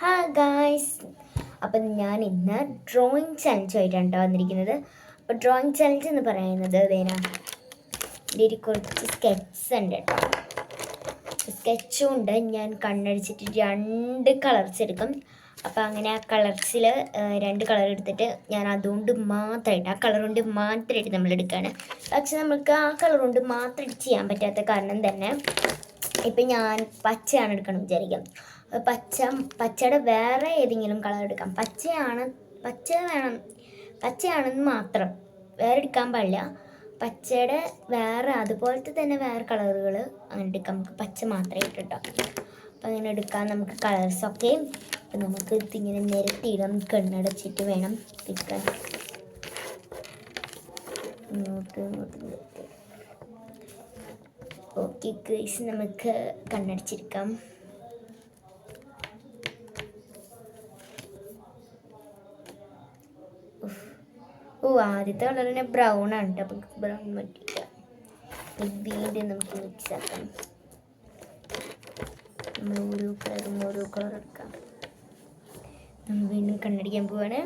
Hi guys അപ്പം ഞാൻ ഇന്ന് ഡ്രോയിങ് ചലഞ്ചുമായിട്ടാണ് വന്നിരിക്കുന്നത്. അപ്പോൾ ഡ്രോയിങ് ചലഞ്ച് എന്ന് പറയുന്നത് അതേനാ ഇതിൽ കുറച്ച് സ്കെച്ച് ഉണ്ട് കേട്ടോ. സ്കെച്ചും ഉണ്ട്. ഞാൻ കണ്ണടിച്ചിട്ട് രണ്ട് കളർസ് എടുക്കും. അപ്പോൾ അങ്ങനെ ആ കളർസിൽ രണ്ട് കളർ എടുത്തിട്ട് ഞാൻ അതുകൊണ്ട് മാത്രമായിട്ട് ആ കളർ കൊണ്ട് മാത്രമായിട്ട് നമ്മൾ എടുക്കുകയാണ്. പക്ഷേ നമുക്ക് ആ കളർ കൊണ്ട് മാത്രമായിട്ട് ചെയ്യാൻ പറ്റാത്ത കാരണം തന്നെ ഇപ്പം ഞാൻ പച്ചയാണ് എടുക്കണം വിചാരിക്കാം. പച്ച പച്ചയുടെ വേറെ ഏതെങ്കിലും കളർ എടുക്കാം. പച്ചയാണ് പച്ച വേണം പച്ചയാണെന്ന് മാത്രം. വേറെ എടുക്കാൻ പാടില്ല. പച്ചയുടെ വേറെ അതുപോലത്തെ തന്നെ വേറെ കളറുകൾ അങ്ങനെ എടുക്കാം. നമുക്ക് പച്ച മാത്രമേ ഇട്ടിട്ടോ അപ്പം അങ്ങനെ എടുക്കാൻ നമുക്ക് കളേഴ്സൊക്കെ അപ്പം നമുക്ക് ഇതിങ്ങനെ നിരത്തിയിടാം കണ്ണടച്ചിട്ട് വേണം എടുക്കാൻ. ഓക്കെ ഗൈസ് നമുക്ക് കണ്ണടച്ചിരിക്കാം. ഓ ആദ്യത്തെ കളർ തന്നെ ബ്രൗൺ ആണ് അപ്പം ബ്രൗൺ പറ്റില്ല വീണ്ടും നമുക്ക് മിക്സ് ആക്കാം. നമ്മൾ ഓരോ കളറും ഓരോ കളർ എടുക്കാം. നമ്മൾ വീണ്ടും കണ്ണടിക്കാൻ പോവാണ്.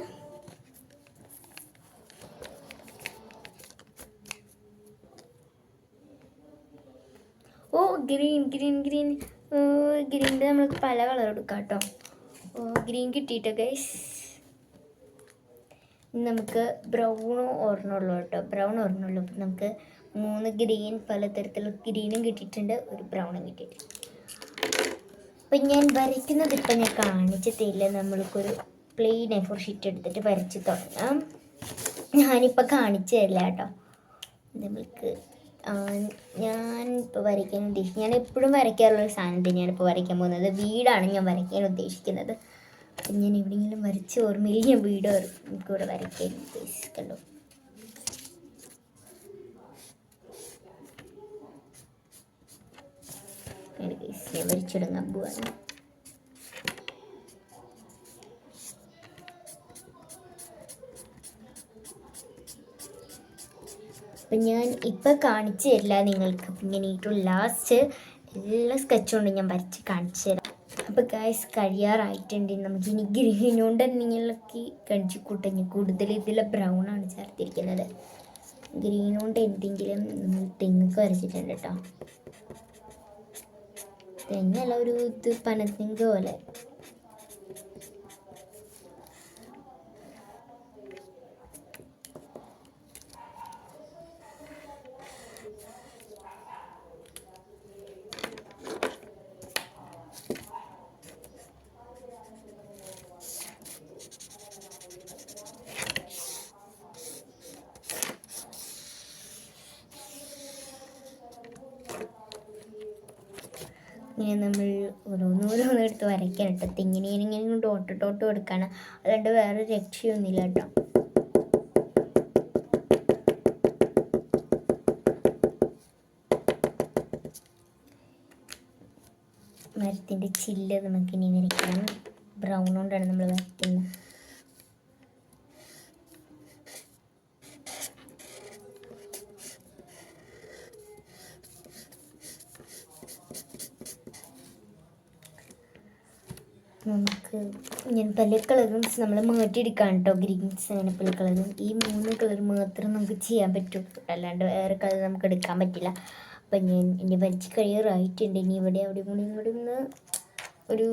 ഓ ഗ്രീൻ ഗ്രീൻ ഗ്രീൻ ഗ്രീനിന്റെ നമ്മൾക്ക് പല കളർ എടുക്കാം കേട്ടോ ഓ ഗ്രീൻ കിട്ടിയിട്ടോ ഗൈസ് ഇനി നമുക്ക് ബ്രൗണോ ഓർണുള്ളൂ കേട്ടോ. ബ്രൗൺ ഓർണുള്ളൂ അപ്പം നമുക്ക് മൂന്ന് ഗ്രീൻ പലതരത്തിലുള്ള ഗ്രീനും കിട്ടിയിട്ടുണ്ട്. ഒരു ബ്രൗണും കിട്ടിയിട്ടുണ്ട്. അപ്പം ഞാൻ വരയ്ക്കുന്നത് ഇപ്പം ഞാൻ കാണിച്ചു തരില്ല. നമ്മൾക്കൊരു പ്ലെയിൻ ഫോർ ഷീറ്റ് എടുത്തിട്ട് വരച്ച് തുടങ്ങാം. ഞാനിപ്പോൾ കാണിച്ചു തരില്ല കേട്ടോ. നമ്മൾക്ക് ഞാൻ ഇപ്പോൾ വരയ്ക്കാൻ ഉദ്ദേശിക്കുന്നത് ഞാൻ എപ്പോഴും വരയ്ക്കാറുള്ള ഒരു സാധനം തന്നെയാണ് ഇപ്പോൾ വരയ്ക്കാൻ പോകുന്നത് വീടാണ് ഞാൻ വരയ്ക്കാൻ ഉദ്ദേശിക്കുന്നത്. അപ്പം ഞാൻ എവിടെയെങ്കിലും വരച്ച് ഓർമ്മയിൽ ഞാൻ വീട് ഇവിടെ വരയ്ക്കാൻ guys, ഞാൻ വരച്ചിടങ്ങാൻ പോവാണ് അപ്പം ഞാൻ ഇപ്പം കാണിച്ചു തരില്ല നിങ്ങൾക്ക് ഇങ്ങനെ ഏറ്റവും ലാസ്റ്റ് എല്ലാ സ്കെച്ചും കൊണ്ട് ഞാൻ വരച്ച് കാണിച്ചു തരാം. അപ്പോൾ കരിയർ കഴിയാറായിട്ടുണ്ട് നമുക്ക് ഇനി ഗ്രീൻ കൊണ്ട് എന്തെങ്കിലുമൊക്കെ കണിച്ചു കൂട്ടഞ്ഞ് കൂടുതൽ ഇതിൽ ബ്രൗൺ ആണ് ചേർത്തിരിക്കുന്നത്. ഗ്രീൻ കൊണ്ട് എന്തെങ്കിലും നമ്മൾ തെങ്ങൊക്കെ വരച്ചിട്ടുണ്ട് കേട്ടോ തെങ്ങല്ല ഒരു ഇത് പനത്തെങ്ക് പോലെ. ഇങ്ങനെ നമ്മൾ ഓരോന്നോരോന്ന് എടുത്ത് വരയ്ക്കാൻ കേട്ടോ. തെങ്ങിനെ ഇങ്ങനെ ഡോട്ട് ഡോട്ട് കൊടുക്കാണ്. അതുകൊണ്ട് വേറെ രക്ഷയൊന്നുമില്ല കേട്ടോ. മരത്തിന്റെ ചില്ല് നമുക്കിനി വരയ്ക്കാം ബ്രൗൺ കൊണ്ടാണ് നമ്മൾ വരയ്ക്കുന്നത്. നമുക്ക് ഇങ്ങനെ പല കളറും നമ്മൾ മാറ്റിയെടുക്കാം കേട്ടോ ഗ്രീൻസ് അങ്ങനെ പല കളറും ഈ മൂന്ന് കളർ മാത്രം നമുക്ക് ചെയ്യാൻ പറ്റും. അല്ലാണ്ട് വേറെ കളർ നമുക്ക് എടുക്കാൻ പറ്റില്ല. അപ്പം ഞാൻ ഇനി വലിച്ച് കഴിയാറായിട്ടുണ്ട്. ഇനി ഇവിടെ അവിടെ കൂടി ഇവിടെ നിന്ന് ഒരു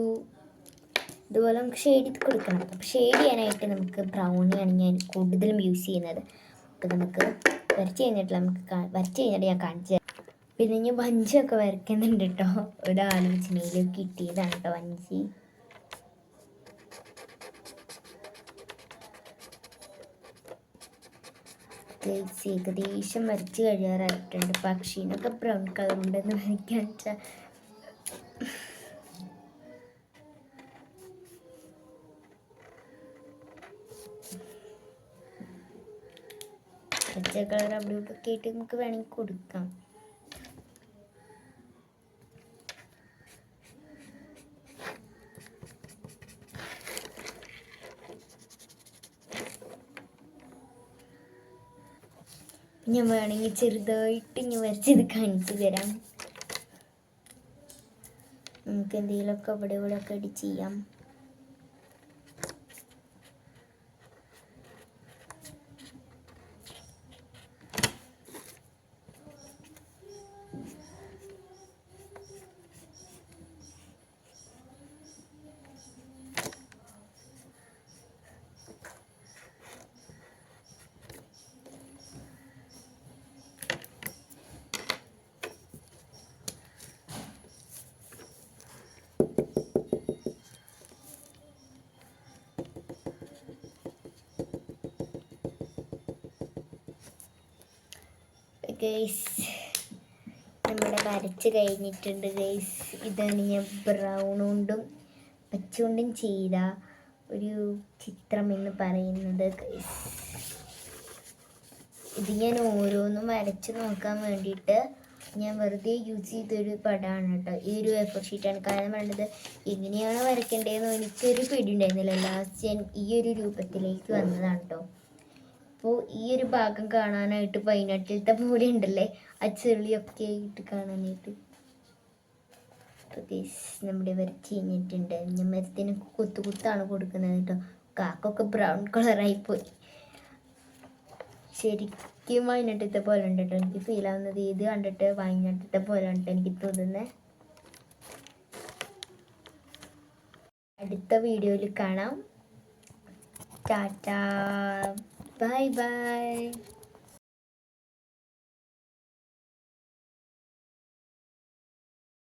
ഇതുപോലെ നമുക്ക് ഷെയ്ഡ് ചെയ്ത് കൊടുക്കണം. അപ്പോൾ ഷെയ്ഡ് ചെയ്യാനായിട്ട് നമുക്ക് ബ്രൗണിയാണ് ഞാൻ കൂടുതലും യൂസ് ചെയ്യുന്നത്. അപ്പോൾ നമുക്ക് വരച്ച് കഴിഞ്ഞിട്ട് നമുക്ക് വരച്ച് കഴിഞ്ഞിട്ട് ഞാൻ കാണിച്ചു തരാം. പിന്നെ ഞാൻ വഞ്ചിയൊക്കെ വരയ്ക്കുന്നുണ്ട് കേട്ടോ ഒരാലോചനയിൽ കിട്ടിയതാണ് കേട്ടോ വഞ്ചി ഗൈസ് ഏകദേശം വരച്ച് കഴിയാറായിട്ടുണ്ട്. പക്ഷീനൊക്കെ ബ്രൗൺ കളർ ഉണ്ടെന്ന് വരയ്ക്കാൻ വെച്ചാൽ പച്ച കളർ അവിടെ ഇവിടെ ഒക്കെ ആയിട്ട് നമുക്ക് വേണമെങ്കിൽ കൊടുക്കാം. ഞാൻ വേണമെങ്കിൽ ചെറുതായിട്ട് ഞാൻ വരച്ചത് കാണിച്ചു തരാം. നമുക്ക് എന്തെങ്കിലുമൊക്കെ ഇവിടെ ഇവിടെ ഒക്കെ അടി ചെയ്യാം. ഗൈസ്. നമ്മുടെ വരച്ച് കഴിഞ്ഞിട്ടുണ്ട് ഗൈസ്. ഇതാണ് ഞാൻ ബ്രൗൺ കൊണ്ടും പച്ച കൊണ്ടും ചെയ്ത ഒരു ചിത്രം എന്ന് പറയുന്നത് ഗൈസ്. ഇത് ഞാൻ ഓരോന്നും വരച്ച് നോക്കാൻ വേണ്ടിയിട്ട് ഞാൻ വെറുതെ യൂസ് ചെയ്തൊരു പടമാണ് കേട്ടോ. ഈ ഒരു എഫർ ഷീറ്റാണ് കാരണം വേണ്ടത് എങ്ങനെയാണ് വരയ്ക്കേണ്ടതെന്ന് എനിക്കൊരു പേടി ഉണ്ടായിരുന്നില്ല. ലാസ്റ്റ് ഞാൻ ഈ ഒരു രൂപത്തിലേക്ക് വന്നതാണ് കേട്ടോ. അപ്പോൾ ഈ ഒരു ഭാഗം കാണാനായിട്ട് പൈനാട്ടിലത്തെ പോലെ ഉണ്ടല്ലേ? ആ ചെളിയൊക്കെ ആയിട്ട് കാണാനായിട്ട്. നമ്മുടെ വരച്ച് കഴിഞ്ഞിട്ടുണ്ട് ഞാൻ മരത്തിന് കുത്തു കുത്താണ് കൊടുക്കുന്നത് കേട്ടോ. കാക്കൊക്കെ ബ്രൗൺ കളറായി പോയി. ശരിക്കും വയനാട്ടിലത്തെ പോലെ ഉണ്ട് കേട്ടോ. എനിക്ക് ഫീൽ ആവുന്നത് ഇത് കണ്ടിട്ട് വയനാട്ടിലത്തെ പോലെ ഉണ്ട് എനിക്ക് തോന്നുന്നത് അടുത്ത വീഡിയോയിൽ കാണാം. ടാറ്റാ. Bye bye.